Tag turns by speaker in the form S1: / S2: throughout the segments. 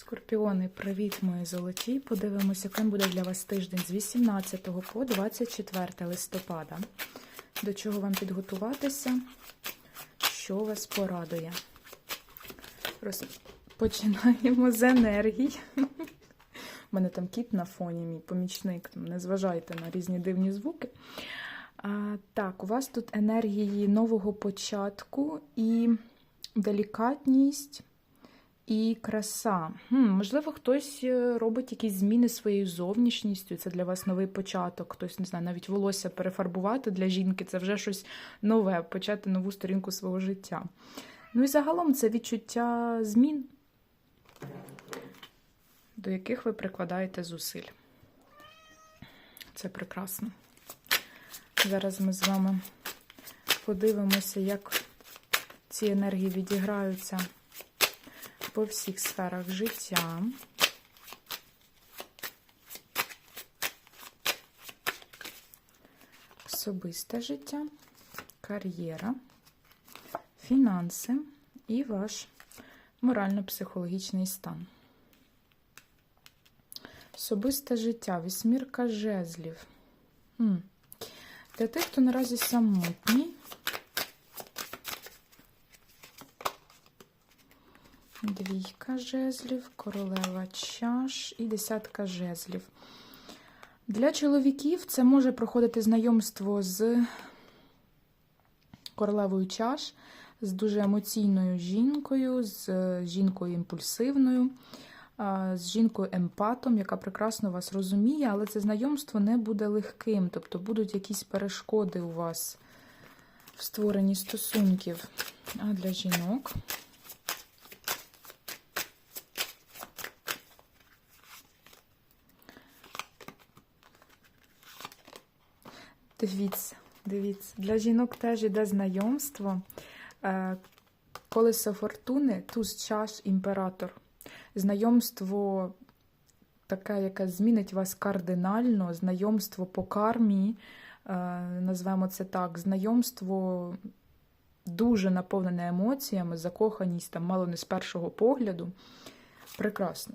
S1: Скорпіони, привіт, мої золоті. Подивимося, яким буде для вас тиждень з 18 по 24 листопада. До чого вам підготуватися? Що вас порадує? Розпочинаємо з енергій. У мене там кіт на фоні, мій помічник. Не зважайте на різні дивні звуки. А, Так, у вас тут енергії нового початку і делікатність. І краса. Хм, Можливо, хтось е, робить якісь зміни своєю зовнішністю. Це для вас новий початок. Хтось не знаю, навіть волосся перефарбувати для жінки це вже щось нове, почати нову сторінку свого життя. Ну і загалом це відчуття змін, до яких ви прикладаєте зусиль. Це прекрасно. Зараз ми з вами подивимося, як ці енергії відіграються по всіх сферах життя. Особисте життя, кар'єра, фінанси і ваш морально-психологічний стан. Особисте життя, вісьмірка жезлів. Для тих, хто наразі самотній, Двійка жезлів, королева чаш і десятка жезлів. Для чоловіків це може проходити знайомство з королевою чаш, з дуже емоційною жінкою, з жінкою імпульсивною, з жінкою емпатом, яка прекрасно вас розуміє, але це знайомство не буде легким, тобто будуть якісь перешкоди у вас в створенні стосунків. Для жінок. Дивіться, дивіться, для жінок теж іде знайомство. Е, Колесо фортуни, туз чаш, імператор. Знайомство таке, яке змінить вас кардинально, знайомство по кармі, е, назвемо це так, знайомство дуже наповнене емоціями, закоханість там мало не з першого погляду. Прекрасно.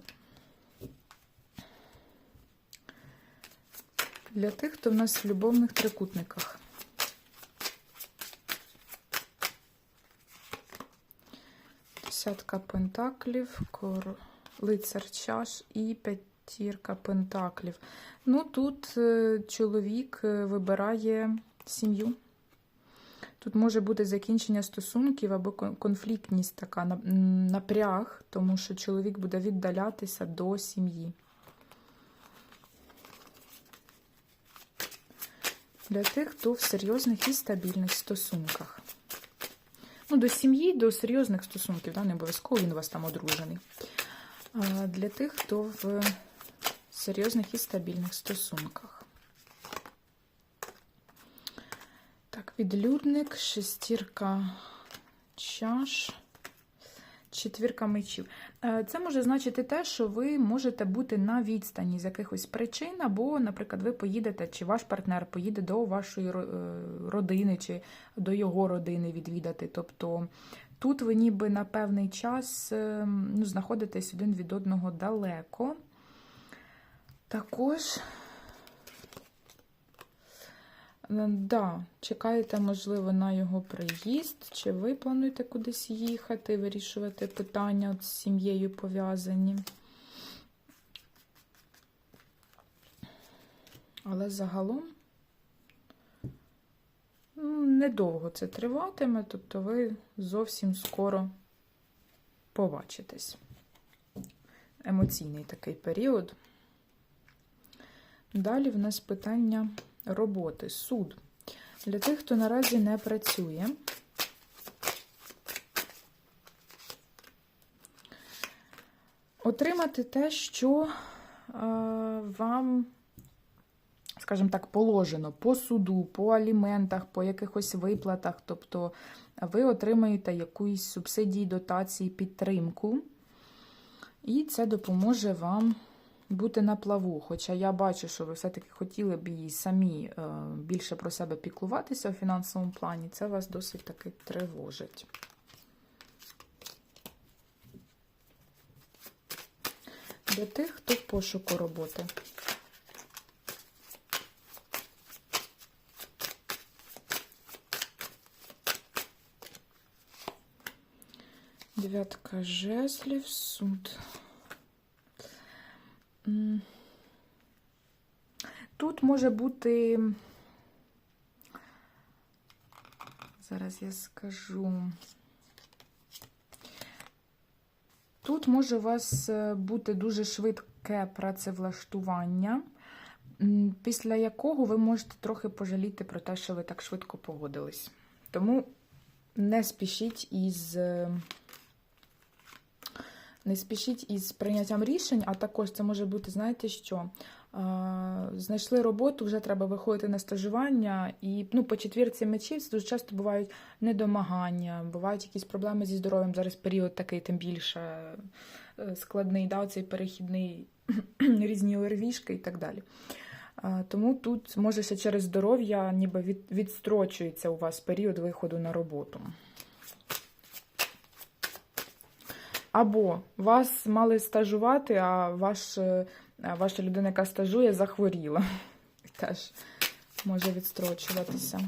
S1: Для тих, хто в нас в любовних трикутниках. Десятка пентаклів, лицар чаш і п'ятірка пентаклів. Ну, тут е, чоловік е, вибирає сім'ю. Тут може бути закінчення стосунків або конфліктність така напряг, тому що чоловік буде віддалятися до сім'ї. Для тих, хто в серйозних і стабільних стосунках. Ну, до сім'ї, до серйозних стосунків, да, не обов'язково він у вас там одружений. А Для тих, хто в серйозних і стабільних стосунках. Так, відлюдник, шестірка чаш. Четвірка мечів. Це може значити те, що ви можете бути на відстані з якихось причин, або, наприклад, ви поїдете, чи ваш партнер поїде до вашої е, родини, чи до його родини відвідати. Тобто тут ви ніби на певний час е, ну, знаходитесь один від одного далеко. Також. Да, чекаєте, можливо, на його приїзд, чи ви плануєте кудись їхати, вирішувати питання з сім'єю пов'язані. Але загалом ну, недовго це триватиме, тобто ви зовсім скоро побачитесь. Емоційний такий період. Далі в нас питання роботи, суд. Для тих, хто наразі не працює. Отримати те, що е, вам, скажімо так, положено по суду, по аліментах, по якихось виплатах. Тобто ви отримаєте якусь субсидії, дотації, підтримку, і це допоможе вам бути на плаву. Хоча я бачу, що ви все-таки хотіли б її самі е, більше про себе піклуватися у фінансовому плані, це вас досить таки тривожить. Для тих, хто в пошуку роботи. Дев'ятка жезлів, суд. Тут може бути. Зараз я скажу. Тут може у вас е, бути дуже швидке працевлаштування, після якого ви можете трохи пожаліти про те, що ви так швидко погодились. Тому не спішіть із. Не спішіть із прийняттям рішень, а також це може бути, знаєте що? Знайшли роботу, вже треба виходити на стажування. І ну, по четвірці мечів дуже часто бувають недомагання, бувають якісь проблеми зі здоров'ям. Зараз період такий, тим більше е, складний, да, цей перехідний різні ОРВІшки і так далі. Тому тут може ще через здоров'я ніби від, відстрочується у вас період виходу на роботу. Або вас мали стажувати, а ваш, е, ваша людина, яка стажує, захворіла. Теж може відстрочуватися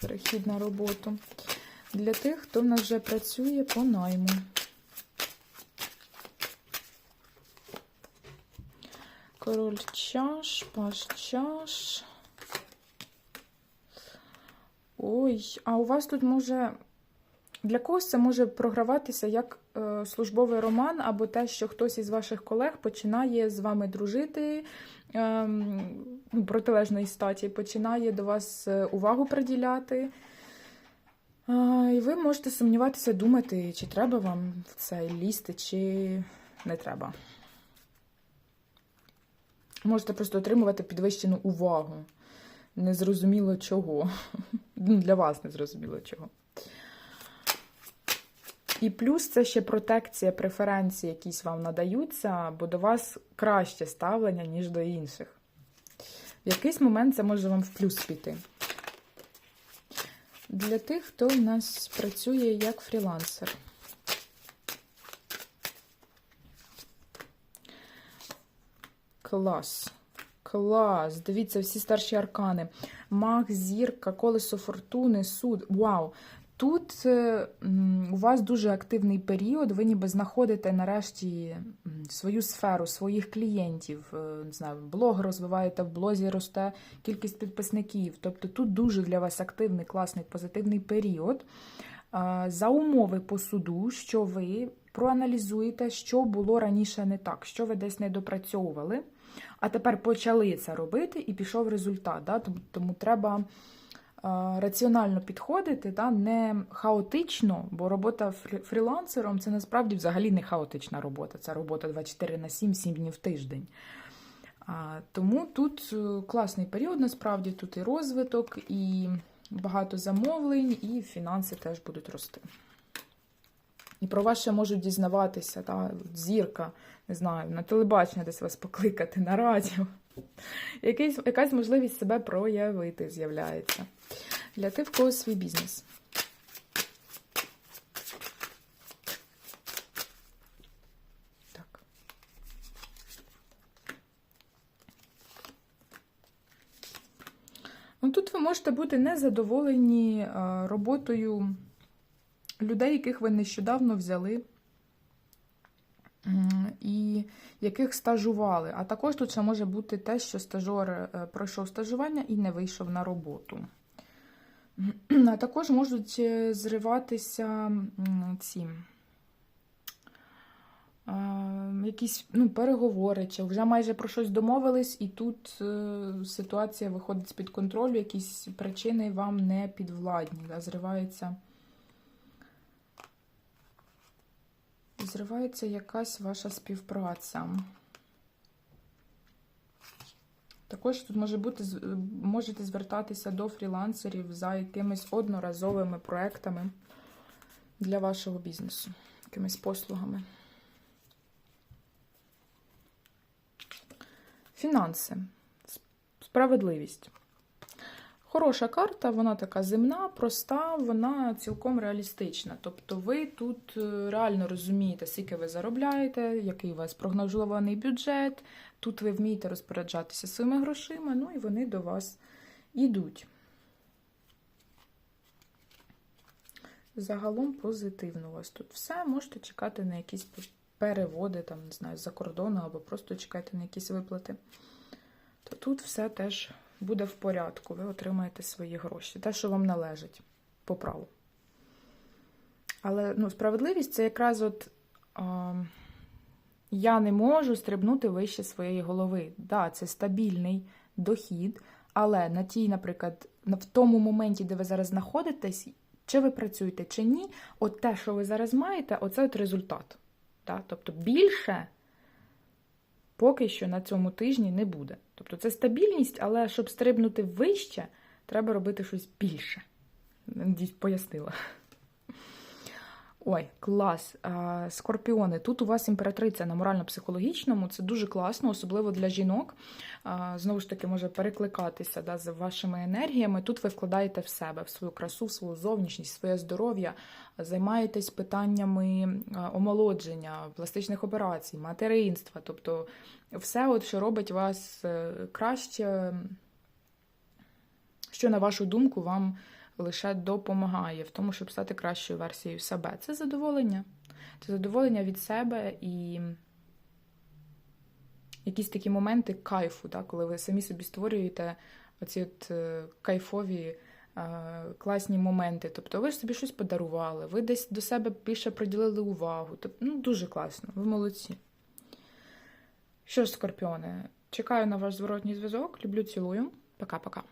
S1: перехід на роботу. Для тих, хто в нас вже працює по найму. Король чаш, паш чаш. Ой, а у вас тут може. Для когось це може програватися як е, службовий роман, або те, що хтось із ваших колег починає з вами дружити е, ну, протилежної статі, починає до вас е, увагу приділяти. І ви можете сумніватися, думати, чи треба вам в це лізти, чи не треба. Можете просто отримувати підвищену увагу. Незрозуміло чого. Ну, Для вас незрозуміло чого. І плюс це ще протекція, преференції якісь вам надаються, бо до вас краще ставлення, ніж до інших. В якийсь момент це може вам в плюс піти. Для тих, хто у нас працює як фрілансер. Клас. Клас. Дивіться, всі старші аркани. Маг, зірка, колесо фортуни, суд. Вау! Тут е, у вас дуже активний період, ви ніби знаходите нарешті свою сферу, своїх клієнтів. Е, Не знаю, блог розвиваєте, в блозі росте кількість підписників. Тобто тут дуже для вас активний, класний, позитивний період. За умови по суду, що ви проаналізуєте, що було раніше не так, що ви десь не допрацьовували, а тепер почали це робити і пішов результат. Да? Тому треба раціонально підходити, та не хаотично, бо робота фрі- фрілансером це насправді взагалі не хаотична робота, це робота 24 на 7, 7 днів в тиждень. Тому тут е, класний період, насправді тут і розвиток, і багато замовлень, і фінанси теж будуть рости. І про вас ще можуть дізнаватися, та, зірка, не знаю, на телебачення десь вас покликати, на радіо. Якийсь, якась можливість себе проявити з'являється. Для тих, в кого свій бізнес. Ну, тут ви можете бути незадоволені е, роботою людей, яких ви нещодавно взяли і яких стажували. А також тут ще може бути те, що стажер е, пройшов стажування і не вийшов на роботу. А також можуть е, зриватися ці е, якісь ну, переговори, чи вже майже про щось домовились, і тут ситуація виходить з-під контролю, якісь причини вам не підвладні, да, зривається. Зривається якась ваша співпраця. Також тут може бути, можете звертатися до фрілансерів за якимись одноразовими проектами для вашого бізнесу, якимись послугами. Фінанси. Справедливість. Хороша карта, вона така земна, проста, вона цілком реалістична. Тобто ви тут е, реально розумієте, скільки ви заробляєте, який у вас прогнозований бюджет. Тут ви вмієте розпоряджатися своїми грошима, ну і вони до вас ідуть. Загалом позитивно у вас тут все. Можете чекати на якісь переводи, там, не знаю, з-за кордону, або просто чекайте на якісь виплати. То тут все теж буде в порядку. Ви отримаєте свої гроші. Те, що вам належить по праву. Але ну, справедливість це якраз от. А, я не можу стрибнути вище своєї голови. Да, це стабільний дохід, але на тій, наприклад, в тому моменті, де ви зараз знаходитесь, чи ви працюєте, чи ні, от те, що ви зараз маєте, оце от результат. Так? Тобто більше поки що на цьому тижні не буде. Тобто це стабільність, але щоб стрибнути вище, треба робити щось більше. Пояснила. Ой, клас. Скорпіони. Тут у вас імператриця на морально-психологічному. Це дуже класно, особливо для жінок. Знову ж таки, може перекликатися да, з вашими енергіями. Тут ви вкладаєте в себе, в свою красу, в свою зовнішність, своє здоров'я, займаєтесь питаннями омолодження, пластичних операцій, материнства. Тобто все, от, що робить вас е, краще, що, на вашу думку, вам лише допомагає в тому, щоб стати кращою версією себе. Це задоволення. Це задоволення від себе і якісь такі моменти кайфу, да, коли ви самі собі створюєте оці от е, кайфові. е, Класні моменти, тобто ви ж собі щось подарували, ви десь до себе більше приділили увагу. Тобто, ну, дуже класно, ви молодці. Що ж, скорпіони, чекаю на ваш зворотній зв'язок. Люблю, цілую. Пока-пока.